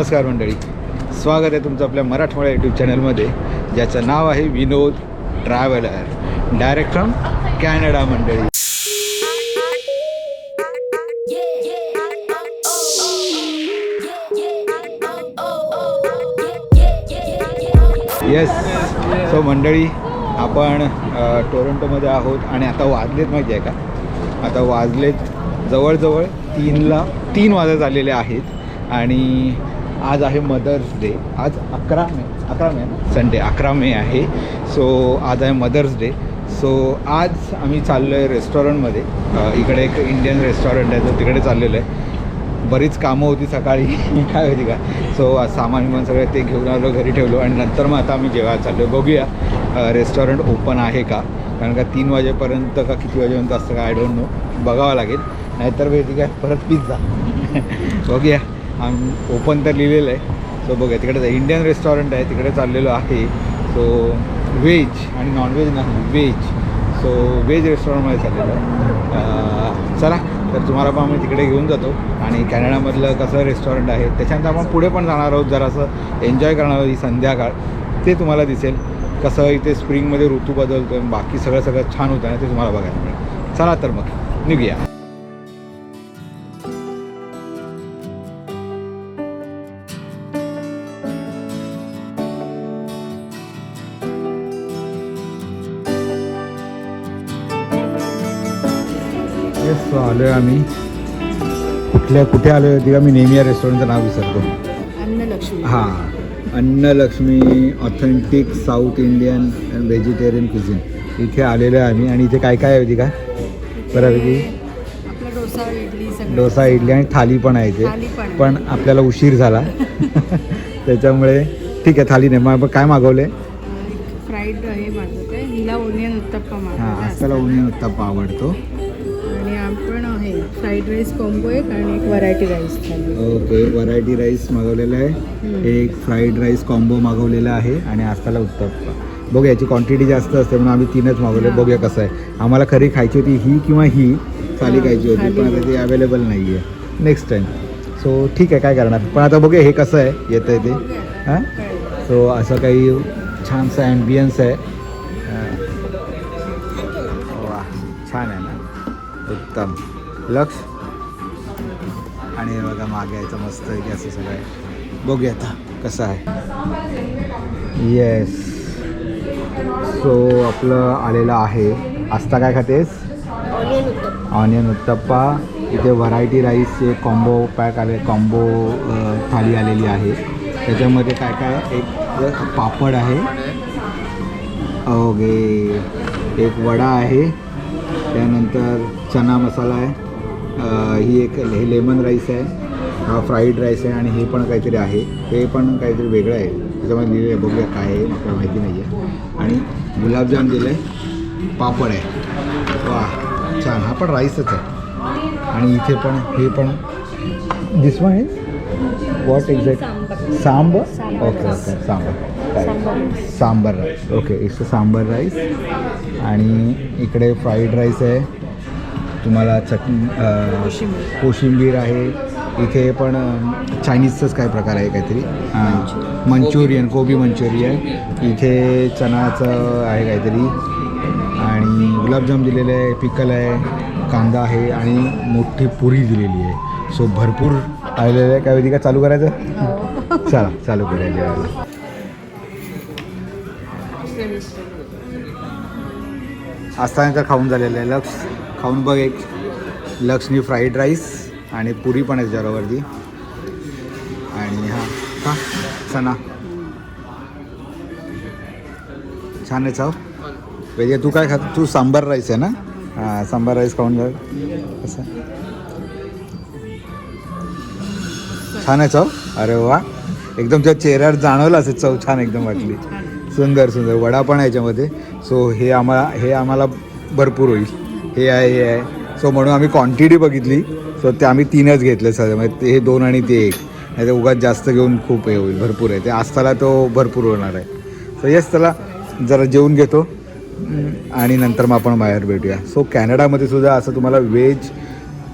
नमस्कार मंडळी. स्वागत आहे तुमचं आपल्या मराठवाडा यूट्यूब चॅनलमध्ये ज्याचं नाव आहे Vinod traveller direct from Canada मंडळी. येस सो मंडळी आपण टोरंटोमध्ये आहोत आणि आता वाजलेत माहिती आहे का? आता वाजलेत जवळजवळ तीनला तीन वाजत आलेले आहेत. आणि आज आहे मदर्स डे आज अकरा मे अकरा मे संडे अकरा मे आहे. सो आज आहे मदर्स डे सो आज आम्ही चाललो आहे रेस्टॉरंटमध्ये इकडे एक इंडियन रेस्टॉरंट आहे तर तिकडे चाललेलं आहे. बरीच कामं होती सकाळी. काय होती का? सो सामान विमान सगळं ते घेऊन आलो घरी ठेवलो. आणि नंतर मग आता आम्ही जेवायला चाललो बघूया रेस्टॉरंट ओपन आहे का? कारण का तीन वाजेपर्यंत का किती वाजेपर्यंत असतं का? आय डोंट नो बघावं लागेल. नाहीतर माहिती काय? परत पिझ्झा बघूया. आम ओपन तर लिहिलेलं आहे. सो बघूया तिकडे इंडियन रेस्टॉरंट आहे तिकडे चाललेलो आहे. सो व्हेज आणि नॉनव्हेज नाही व्हेज सो व्हेज रेस्टॉरंटमध्ये चाललेलं आहे. चला तर तुम्हाला पण आम्ही तिकडे घेऊन जातो. आणि कॅनडामधलं कसं रेस्टॉरंट आहे त्याच्यानंतर आपण पुढे पण जाणार आहोत जरासं एन्जॉय करणार आहोत ही संध्याकाळ. ते तुम्हाला दिसेल कसं इथे स्प्रिंगमध्ये ऋतू बदलतो आहे बाकी सगळं सगळं छान होतं ना ते तुम्हाला बघायला मिळेल. चला तर मग निघूया. आम्ही कुठल्या कुठे आलो आहे का मी नेहमी या रेस्टॉरंटचं नाव विसरतो अन्नलक्ष्मी. हां. Annalakshmi authentic south Indian vegetarian cuisine इथे आलेलो आहे आम्ही. आणि इथे काय काय आहे का? बऱ्यापैकी डोसा इडली सगळं. डोसा इडली आणि थाली पण आहे इथे. पण आपल्याला उशीर झाला. त्याच्यामुळे ठीक आहे थाली नाही. मग आपण काय मागवले फ्राईड हे मागवत आहे हिला ओनियन उत्तप्पा हां आजकाल उन्हे उत्ताप्पा आवडतो. फ्राईड राईस कॉम्बो एक आणि एक variety rice okay variety rice मागवलेला आहे. एक फ्राईड राईस कॉम्बो मागवलेला आहे आणि आजकाल उत्तप्पा बघूया याची क्वांटिटी जास्त असते म्हणून आम्ही तीनच मागवले. बघूया कसं आहे. आम्हाला खरी खायची होती ही किंवा ही हां, खायची होती पण आता. ती अवेलेबल नाही आहे नेक्स्ट टाईम सो ठीक आहे काय करणार? पण आता बघूया हे कसं आहे. येतं आहे ते हां. सो असं काही छानसं ॲम्बियन्स आहे. वा छान आहे ना. उत्तम. लक्ष. आणि हे बघा मागे यायचं मस्त आहे की असं सगळं आहे. बघूया आता कसं आहे. येस सो आपलं आलेलं आहे. आस्ता काय खातेस? ऑनियन उत्तप्पा. इथे व्हरायटी राईसचे कॉम्बो पॅक आले कॉम्बो थाली आलेली आहे. त्याच्यामध्ये काय काय? एक पापड आहे. ओके. एक वडा आहे. त्यानंतर चना मसाला आहे. ही एक हे लेमन राईस आहे हा फ्राईड राईस आहे आणि हे पण काहीतरी आहे. ते पण काहीतरी वेगळं आहे. त्याच्यामध्ये लिहिलं आहे बघूया काय आहे आपल्याला माहिती नाही आहे आणि गुलाबजाम दिलं आहे पापड आहे. वा छान. हा पण राईसच आहे. आणि इथे पण हे पण. दिस वन आहे what exact sambar? Okay okay sambar. Sambar sambar rice. Okay it's sambar rice. आणि इकडे फ्राईड राईस आहे. तुम्हाला चटणी कोशिंबीर. आहे. इथे पण चायनीजचंच काय प्रकार आहे काहीतरी. हां. मंचुरियन. कोबी मंचुरियन. इथे चणाचं आहे काहीतरी. आणि गुलाबजाम दिलेले आहे पिकल आहे कांदा आहे आणि मोठी पुरी दिलेली आहे. सो भरपूर आलेलं आहे. काय वेदी का चालू करायचं? चला चालू करूया जेवायला आस्थानकर खाऊन झालेलं आहे. लक्ष खाऊन बघ एक. लक्ष्मी फ्राईड राईस आणि पुरी पण आहे त्याच्यावरती आणि हा का चना छान आहे चाव. वेगळे तू काय खात तू सांबार राईस आहे ना? हां सांबार राईस खाऊन बघ. कसं छान आहे चव. अरे वा. एकदम तुझ्या चेहऱ्यावर जाणवलं असेल चव छान एकदम वाटली. सुंदर सुंदर. वडा पण आहे याच्यामध्ये. सो हे आम्हाला हे आम्हाला भरपूर होईल. हे आहे हे आहे. सो म्हणून आम्ही क्वांटिटी बघितली. सो ते आम्ही तीनच घेतले सर म्हणजे ते हे दोन आणि ते एक. नाही तर उगाच जास्त घेऊन खूप हे होईल भरपूर आहे. ते आजताला तो भरपूर होणार आहे. सो येस त्याला जरा जेवून घेतो. आणि नंतर मग आपण बाहेर भेटूया. सो कॅनडामध्ये सुद्धा असं तुम्हाला व्हेज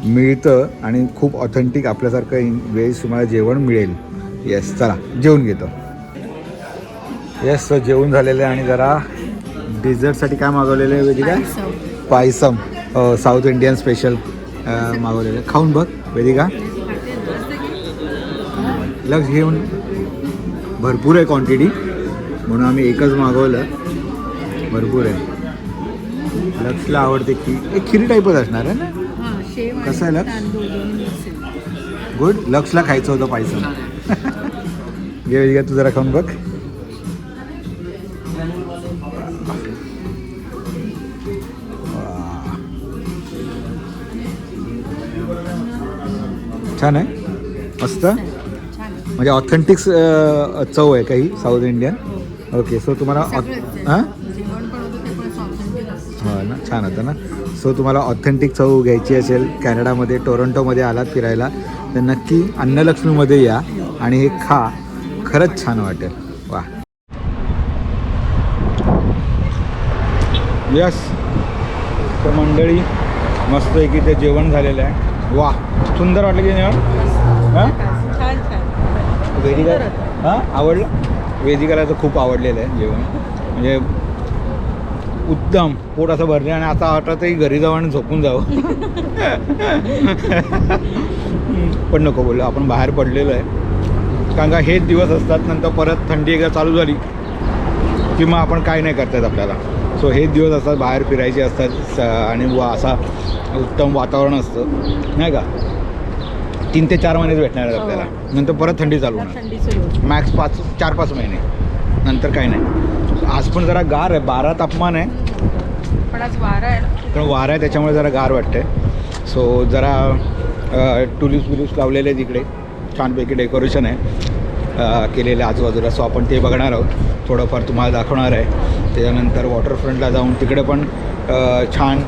मिळतं आणि खूप ऑथेंटिक आपल्यासारखं व्हेज तुम्हाला जेवण मिळेल. येस चला जेवून घेतो. येस सो जेवून झालेलं आहे आणि जरा डेझर्टसाठी काय मागवलेलं आहे Vedika? Payasam. South Indian special मागवलेलं. खाऊन बघ वेदिका. लक्ष घेऊन. भरपूर आहे क्वांटिटी म्हणून आम्ही एकच मागवलं. भरपूर आहे. लक्षला आवडते की एक खिरी टाईपच असणार आहे ना? कसं आहे लक्ष? गुड. लक्षला खायचं होतं पायसम घे वेदिका तू जरा खाऊन बघ. छान आहे. मस्त. म्हणजे ऑथेंटिक चव आहे काही साऊथ इंडियन ओके सो तुम्हाला. हां. हो ना छान होतं ना. सो तुम्हाला ऑथेंटिक चव घ्यायची असेल कॅनडामध्ये टोरंटोमध्ये आलात फिरायला तर नक्की अन्नलक्ष्मीमध्ये या आणि हे खा. खरंच छान वाटेल. वा. यस तर मंडळी मस्त की ते जेवण झालेलं आहे. वा सुंदर वाटलं की जेवण हां? वेदिका हां? आवडलं? वेदिकाला तर खूप आवडलेलं आहे जेवण. म्हणजे उत्तम पोट असं भरले आणि आता वाटतही घरी जावं आणि झोपून जावं. पण नको बोललो आपण बाहेर पडलेलो आहे. कारण का हेच दिवस असतात नंतर परत थंडी एकदा चालू झाली की मग आपण काय नाही करता येत आपल्याला. सो हेच दिवस असतात बाहेर फिरायचे असतात स- आणि वा असा उत्तम वातावरण असतं. नाही का? तीन ते चार महिनेच भेटणार आहेत आपल्याला. नंतर परत थंडी चालू होणार. मॅक्स पाच चार पाच महिने. नंतर काही नाही. आज पण जरा गार आहे. बारा तापमान आहे. पण आज वारा आहे पण वारा आहे त्याच्यामुळे जरा गार वाटते सो जरा टुलिप्स विलिप्स लावलेले आहेत इकडे. छानपैकी डेकोरेशन आहे. केलेले आजूबाजूला. सो आपण ते बघणार आहोत. थोडंफार तुम्हाला दाखवणार आहे. त्याच्यानंतर वॉटरफ्रंटला जाऊन तिकडे पण छान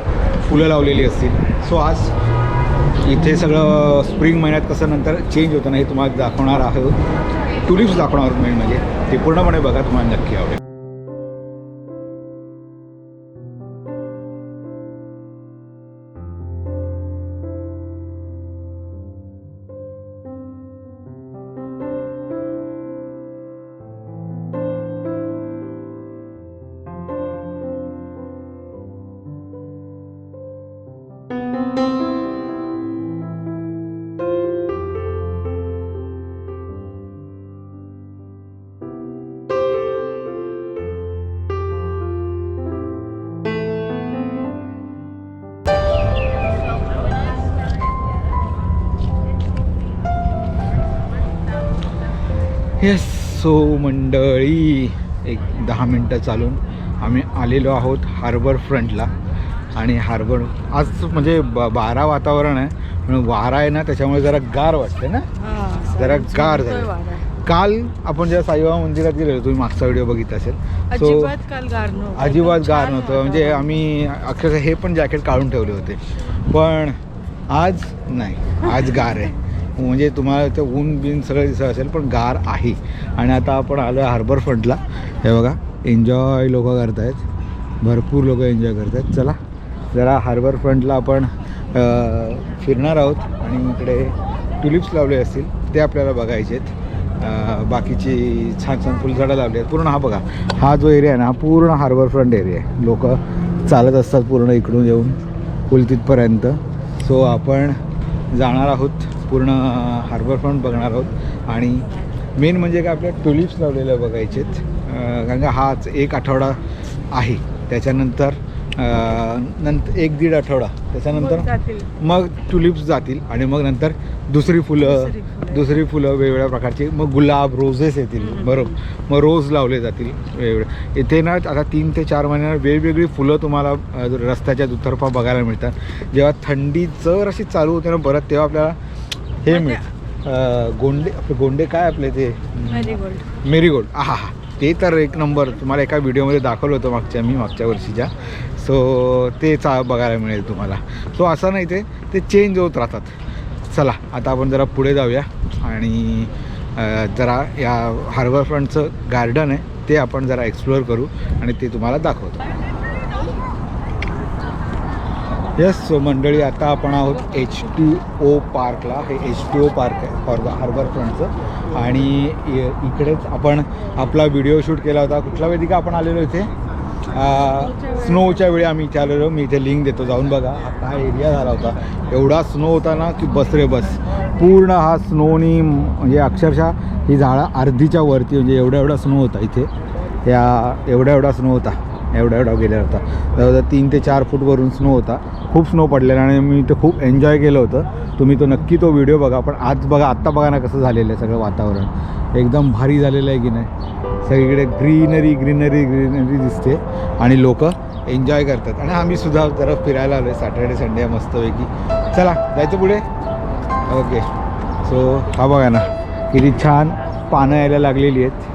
फुलं लावलेली असतील. सो आज इथे सगळं स्प्रिंग महिन्यात कसं नंतर चेंज होतं ना हे तुम्हाला दाखवणार आहोत. टुलिप्स दाखवणार आहोत मेन म्हणजे. ते पूर्णपणे बघा तुम्हाला नक्की आवडेल. येस सो मंडळी एक दहा मिनटं चालून आम्ही आलेलो आहोत हार्बर फ्रंटला आणि हार्बर आज म्हणजे ब बारा वातावरण आहे पण वारा आहे ना त्याच्यामुळे जरा गार वाटते ना? जरा गार झालं. काल आपण जेव्हा साईबाबा मंदिरात गेलेलो तुम्ही मागचा व्हिडिओ बघितला असेल. सो अजिबात काल गार नव्हतं. होतं. म्हणजे आम्ही अक्षरशः हे पण जॅकेट काढून ठेवले होते. पण आज नाही. आज गार आहे. म्हणजे तुम्हाला ते ऊन बिन सगळं दिसत असेल पण गार आहे. आणि आता आपण आलो आहे हार्बर फ्रंटला हे बघा एन्जॉय लोक करतायत. भरपूर लोक एन्जॉय करतायत. चला जरा हार्बर फ्रंटला आपण फिरणार आहोत. आणि इकडे ट्युलिप्स लावले असतील ते आपल्याला बघायचे आहेत. बाकीची छान छान फुलझाडं लावली आहेत. पूर्ण हा बघा हा जो एरिया आहे ना हा पूर्ण हार्बर फ्रंट एरिया आहे. लोक चालत असतात पूर्ण इकडून येऊन फुल तिथपर्यंत. सो आपण जाणार आहोत. पूर्ण हार्बर फ्रंट बघणार आहोत. आणि मेन म्हणजे काय आपल्या ट्युलिप्स लावलेल्या बघायचे आहेत. कारण का हाच एक आठवडा आहे. त्याच्यानंतर नंतर एक दीड आठवडा. त्याच्यानंतर मग ट्युलिप्स जातील आणि मग नंतर दुसरी फुलं दुसरी फुलं. वेगवेगळ्या प्रकारची. मग गुलाब रोजेस येतील. बरोबर. मग रोज लावले जातील वेगवेगळे. इथे ना आता तीन ते चार महिन्याला वेगवेगळी फुलं तुम्हाला रस्त्याच्या दुतर्फा बघायला मिळतात. जेव्हा थंडी जर अशी चालू होते ना परत तेव्हा आपल्याला हे मिळतं गोंडे आपले गोंडे काय आपले ते. मेरीगोल्ड. आहा हा ते तर एक नंबर. तुम्हाला एका व्हिडिओमध्ये दाखवलं होतं मागच्या मी मागच्या वर्षीच्या. सो ते चा बघायला मिळेल तुम्हाला. सो असं नाही ते ते चेंज होत राहतात. चला आता आपण जरा पुढे जाऊया. आणि जरा या हार्बर फ्रंटचं गार्डन आहे ते आपण जरा एक्सप्लोअर करू आणि ते तुम्हाला दाखवतो. येस सो मंडळी आता आपण आहोत एच टी ओ पार्कला. हे एच टी ओ पार्क आहे हॉर्बर हार्बर फ्रंटचं आणि इकडेच आपण आपला व्हिडिओ शूट केला होता. कुठला का आपण आलेलो इथे? स्नोच्या वेळी आम्ही इथे आलेलो. मी इथे लिंक देतो जाऊन बघा. हा काय एरिया झाला होता. एवढा स्नो होता ना की बस रे बस. पूर्ण हा स्नोनी म्हणजे अक्षरशः ही झाडं अर्धीच्या वरती म्हणजे एवढा एवढा स्नो होता इथे. या एवढा एवढा स्नो होता. एवढा एवढा गेला होता. जवळजवळ तीन ते चार फूटवरून स्नो होता. खूप स्नो पडलेला आणि मी ते खूप एन्जॉय केलं होतं. तुम्ही तो नक्की तो व्हिडिओ बघा. पण आज बघा आत्ता बघा ना कसं झालेलं आहे सगळं वातावरण. एकदम भारी झालेलं आहे की नाही? सगळीकडे ग्रीनरी ग्रीनरी ग्रीनरी दिसते. आणि लोक एन्जॉय करतात. आणि आम्ही सुद्धा जरा फिरायला आलो आहे सॅटर्डे संडे मस्तपैकी. चला जायचं पुढे? ओके सो हा बघा ना. किती छान पानं यायला लागलेली आहेत.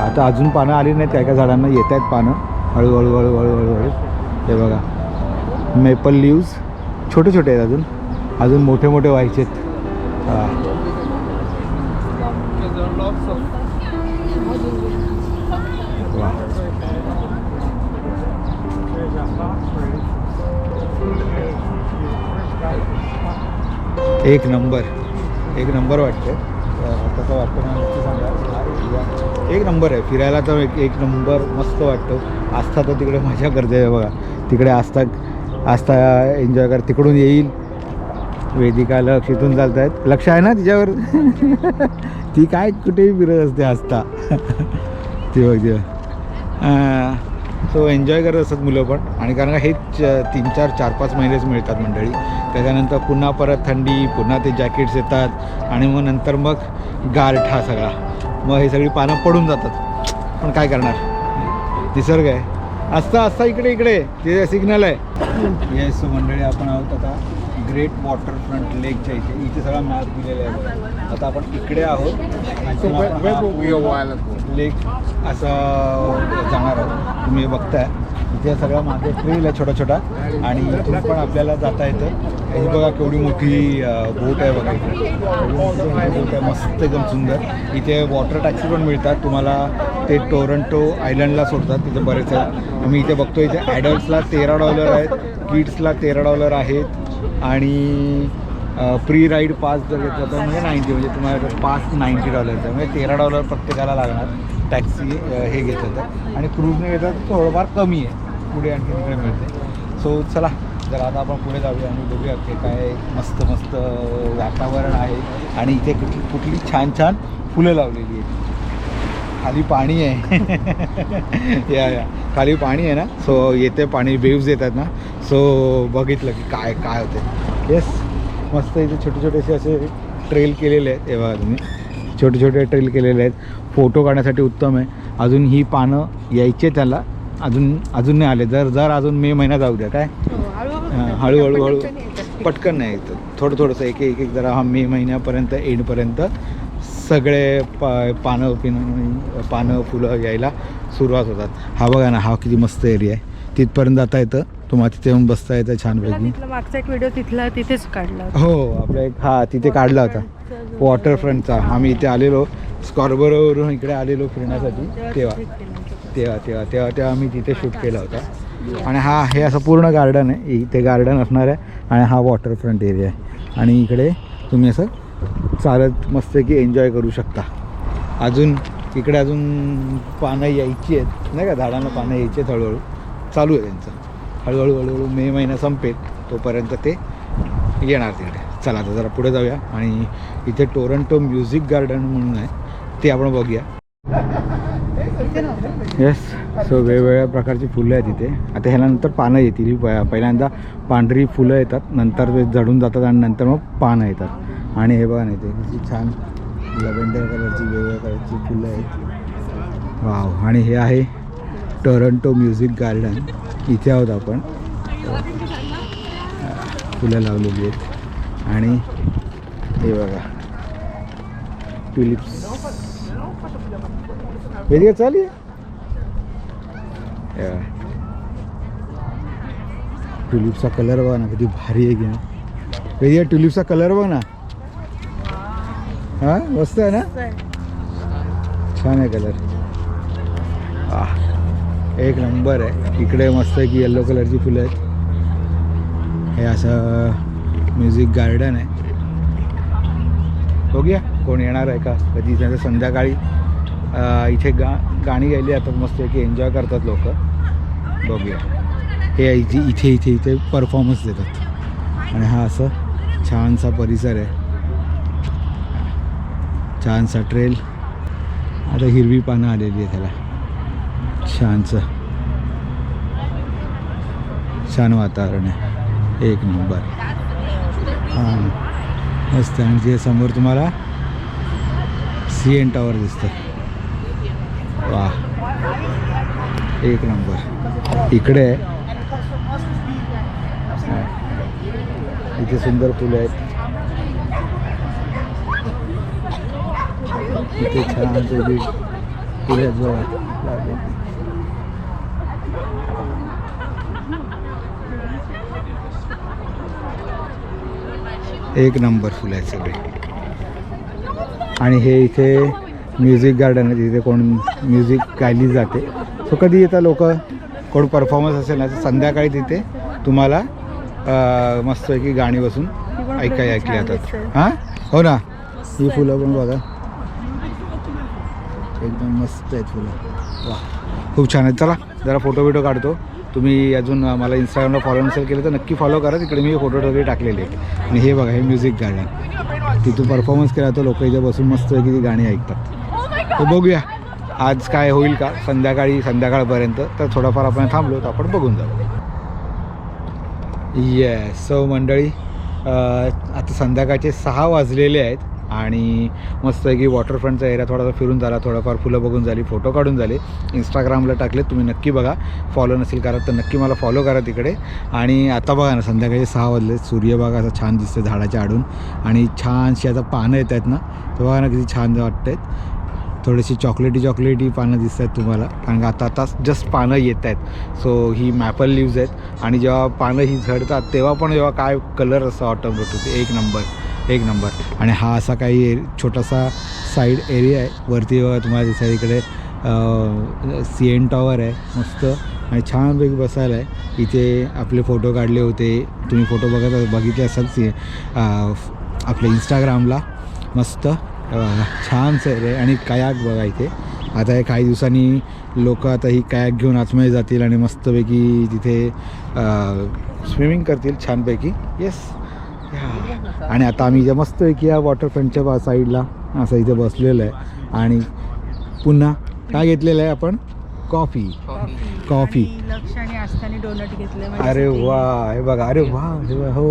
आता अजून पानं आली नाहीत. काय काय झाडांना येत आहेत पानं. हळूहळू हळूहळू हळूहळू हे बघा. मेपल लिव्ज छोटे छोटे आहेत अजून. अजून मोठे मोठे व्हायचे आहेत. हां. एक नंबर. एक नंबर वाटतं कसं वाटतं मला नक्की सांगा. एक नंबर आहे. फिरायला तर एक एक नंबर मस्त वाटतो. आस्था तर तिकडे मजा करते बघा. तिकडे आस्था आस्था एन्जॉय कर. तिकडून येईल. वेदिका लक्ष इथून चालत आहेत लक्ष आहे ना तिच्यावर? ती काय कुठेही फिरत असते आस्था. ती बघ सो एन्जॉय करत असतात मुलं पण. आणि कारण का हेच तीन चार चार पाच महिनेच मिळतात मंडळी. त्याच्यानंतर पुन्हा परत थंडी पुन्हा ते जॅकेट्स येतात. आणि मग नंतर मग गारठा सगळा. मग हे सगळी पानं पडून जातात. पण काय करणार? निसर्ग आहे. असता असता इकडे इकडे. ते सिग्नल आहे. येस मंडळी आपण आहोत आता. ग्रेट वॉटर फ्रंट लेकच्या इथे. इथे सगळा मॅप दिलेला आहे. आता आपण इकडे आहोत लेक असं जाणार आहोत. तुम्ही बघताय. इथे सगळा मागे ट्रेल आहे छोटा छोटा. आणि इथून पण आपल्याला जाता येतं. ही बघा केवढी मोठी बोट आहे बघा इथे. बोट आहे. मस्त एकदम सुंदर. इथे वॉटर टॅक्सी पण मिळतात. तुम्हाला ते टोरंटो आयलंडला सोडतात. तिथे बरेच आहेत आम्ही इथे बघतो इथे ॲडल्ट्सला तेरा डॉलर आहेत. किड्सला तेरा डॉलर आहेत. आणि प्री राईड पास जर घेतला तर म्हणजे नाईन्टी म्हणजे तुम्हाला पास नाईन्टी डॉलरचा म्हणजे तेरा डॉलर प्रत्येकाला लागणार टॅक्सी हे घेतलं तर. आणि क्रूजने घेतलं तर थोडंफार कमी आहे. पुढे आणखी तिकडे मिळते. सो चला जर आता आपण पुढे जाऊया आणि बघूया की काय मस्त मस्त वातावरण आहे. आणि इथे कुठली कुठली छान छान फुलं लावलेली आहेत. खाली पाणी आहे. या या. खाली पाणी आहे ना? सो येते पाणी वेव्ज येतात ना? सो बघितलं की काय काय होते. येस मस्त इथे छोटे छोटेसे असे ट्रेल केलेले आहेत. हे बघा तुम्ही. छोटे छोटे ट्रेल केलेले आहेत. फोटो काढण्यासाठी उत्तम आहे. अजून ही पानं यायचे त्याला. अजून अजून नाही आले. जर जर अजून मे महिना जाऊ द्या. काय? हां, हळूहळू हळू पटकन नाही येतं. थोडं थोडंसं एक एक एक जरा हा मे महिन्यापर्यंत एंडपर्यंत सगळे पा पानं पिणं पानं फुलं यायला सुरुवात होतात. हा बघा ना हा किती मस्त एरिया आहे. तिथपर्यंत जाता येतं. तुम्हाला तिथे येऊन बसता येतं छानपैकी. मागचा एक व्हिडिओ तिथला तिथेच काढला. हो आपला एक हा तिथे काढला होता. वॉटरफ्रंटचा आम्ही इथे आलेलो. स्कॉर्बरोवरून इकडे आलेलो फिरण्यासाठी. तेव्हा. तेव्हा तेव्हा तेव्हा तेव्हा आम्ही तिथे शूट केला होता. आणि हा हे असं पूर्ण गार्डन आहे. इथे गार्डन असणार आहे. आणि हा वॉटरफ्रंट एरिया आहे. आणि इकडे तुम्ही असं चालत मस्तपैकी एन्जॉय करू शकता. अजून इकडे अजून पानं यायची आहेत. नाही का? झाडांना पानं यायची आहेत हळूहळू. चालू आहे त्यांचं. हळूहळू हळूहळू मे महिना संपेल तोपर्यंत ते येणार तिकडे. चला आता जरा पुढे जाऊया. आणि इथे टोरंटो म्युझिक गार्डन म्हणून आहे. ते आपण बघूया. येस सो वेगवेगळ्या प्रकारची फुलं आहेत इथे. आता ह्यानंतर पानं येतील. प- पहिल्यांदा पांढरी फुलं येतात. नंतर ते जडून जातात आणि नंतर मग पानं येतात. आणि हे बघा ना इथे किती छान लव्हेंडर कलरची वेगवेगळ्या कलरची फुलं आहेत. वाव. आणि हे आहे टोरंटो म्युझिक गार्डन. इथे आहोत आपण. फुलं लावलेली आहेत. आणि हे बघा. ट्युलिप्स. वेदिका चालू ट्युलिपचा कलर बघा ना किती भारी आहे की ना वेगळ्या ट्युलिपचा कलर बघ ना. हा? मस्त आहे ना? छान आहे कलर एक नंबर आहे. इकडे मस्त आहे की येल्लो कलरची फुलं आहेत. हे असं म्युझिक गार्डन आहे. बघूया कोण येणार आहे का? कधी त्यांचं संध्याकाळी इथे गा गाणी गायली जातात मस्त की एन्जॉय करतात लोक. बघूया. हे इथे इथे इथे इथे परफॉर्मन्स देतात. आणि हा असं छानसा परिसर आहे. छानसा ट्रेल आता हिरवी पानं आलेली आहे त्याला छानसं. छान वातावरण आहे. एक नंबर. हां. मस्त आणि ते म्हणजे समोर तुम्हाला सी एन टॉवर दिसतं वा. एक नंबर. इकडे. आहे इथे सुंदर फुलं आहेत. इथे छान लागलेली. एक नंबर फुलं आहेत सगळे आणि हे इथे म्युझिक गार्डन आहे तिथे कोण म्युझिक गायली जाते. सो कधी येतात लोक कोण परफॉर्मन्स असेल ना तर संध्याकाळी तिथे तुम्हाला मस्तपैकी गाणी बसून ऐकाय फुलं ऐकली जातात. हां? हो ना. ही फुलं पण बघा. एकदम मस्त आहेत फुलं. वा खूप छान आहेत. चला जरा फोटो बिटो काढतो. तुम्ही अजून मला इंस्टाग्रामला फॉलो नसेल केलं तर नक्की फॉलो करा. तिकडे मी फोटो वगैरे टाकलेले आहेत. आणि हे बघा हे म्युझिक गार्डन तिथून परफॉर्मन्स केला तर लोक इथे बसून मस्त ती गाणी ऐकतात. तर बघूया आज काय होईल का? संध्याकाळी संध्याकाळपर्यंत. तर थोडंफार आपण थांबलो तर आपण बघून जाऊ. येस सो मंडळी आता संध्याकाळचे सहा वाजलेले आहेत. आणि मस्त की वॉटरफ्रंटचा एरिया थोडासा फिरून झाला थोडंफार फुलं बघून झाली फोटो काढून झाले. इंस्टाग्रामला टाकले तुम्ही नक्की बघा. फॉलो नसेल करा तर नक्की मला फॉलो करा तिकडे. आणि आता बघा ना संध्याकाळी सहा वाजले सूर्यबागा असा छान दिसतं झाडाच्या आडून. आणि छानशी आता पानं येत आहेत ना तर बघा ना किती छान वाटत आहेत थोडीशी चॉकलेटी चॉकलेटी पानं दिसत आहेत तुम्हाला. कारण का आता आता जस्ट पानं येत आहेत. सो ही मॅपल लिव्ज आहेत. आणि जेव्हा पानं ही झडतात तेव्हा पण जेव्हा काय कलर असं ऑटम होतो एक नंबर एक नंबर. आणि हा असा काही एर छोटासा साईड एरिया आहे. वरती बघा तुम्हाला दिसत इकडे सी एन टॉवर आहे. मस्त. आणि छानपैकी बसायला आहे. इथे आपले फोटो काढले होते. तुम्ही फोटो बघत बघितले असाल सी आपल्या इंस्टाग्रामला मस्त. छान सर आहे. आणि कयाक बघा इथे. आता हे काही दिवसांनी लोक आता ही कायाक घेऊन आतमध्ये जातील आणि मस्तपैकी तिथे स्विमिंग करतील छानपैकी. येस आणि आता आम्ही इथे मस्तपैकी या वॉटरफ्रंटच्या बा साईडला असं इथे बसलेलं आहे. आणि पुन्हा काय घेतलेलं आहे आपण? कॉफी कॉफी अरे वा हे बघा अरे वा हे हो.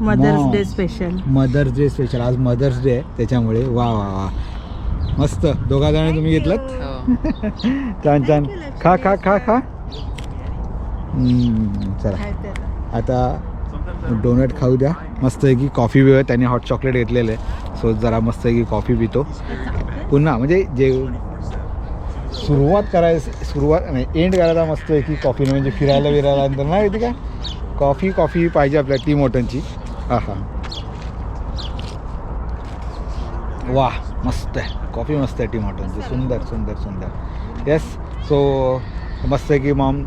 Mother's. Day special mother's day special आज मदर्स डे आहे त्याच्यामुळे वा वा वा. मस्त. दोघा जण तुम्ही घेतलं छान छान. खा खा खा खा. चला. आता डोनट खाऊ द्या. मस्तपैकी कॉफी पिऊया त्याने हॉट चॉकलेट घेतलेलं आहे. सो जरा मस्तपैकी कॉफी पितो. पुन्हा म्हणजे जे सुरुवात करायचं सुरुवात नाही एंड करायला मस्तपैकी कॉफीने म्हणजे फिरायला विरायला नंतर नाही येते का? कॉफी कॉफी पाहिजे आपल्या टी मोटनची. हां हां वा मस्त आहे. कॉफी मस्त आहे टी मॉटनची. सुंदर सुंदर सुंदर. येस सो मस्त आहे की मॉम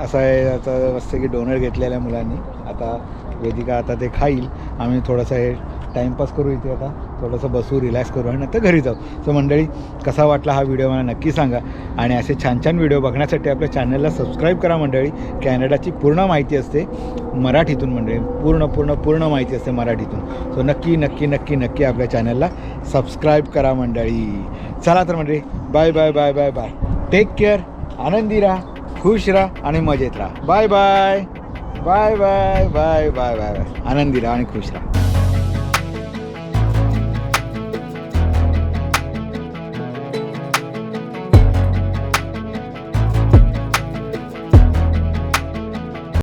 असं आहे आता मस्त की डोनर घेतलेल्या आहे मुलांनी. आता वेदिका आता ते खाईल. आम्ही थोडंसं हे टाईमपास करू इथे आता. थोडंसं बसू रिलॅक्स करू आणि नंतर घरी जाऊ. सो मंडळी कसा वाटला हा व्हिडिओ मला नक्की सांगा. आणि असे छान छान व्हिडिओ बघण्यासाठी आपल्या चॅनलला सबस्क्राईब करा मंडळी. कॅनडाची पूर्ण माहिती असते मराठीतून मंडळी. पूर्ण पूर्ण पूर्ण माहिती असते मराठीतून. सो नक्की नक्की नक्की नक्की आपल्या चॅनलला सबस्क्राईब करा मंडळी. चला तर मंडळी bye bye bye bye bye take care आनंदी राहा खुश राहा आणि मजेत राहा. Bye bye bye bye bye bye bye. Bye आनंदी राहा आणि खुश राहा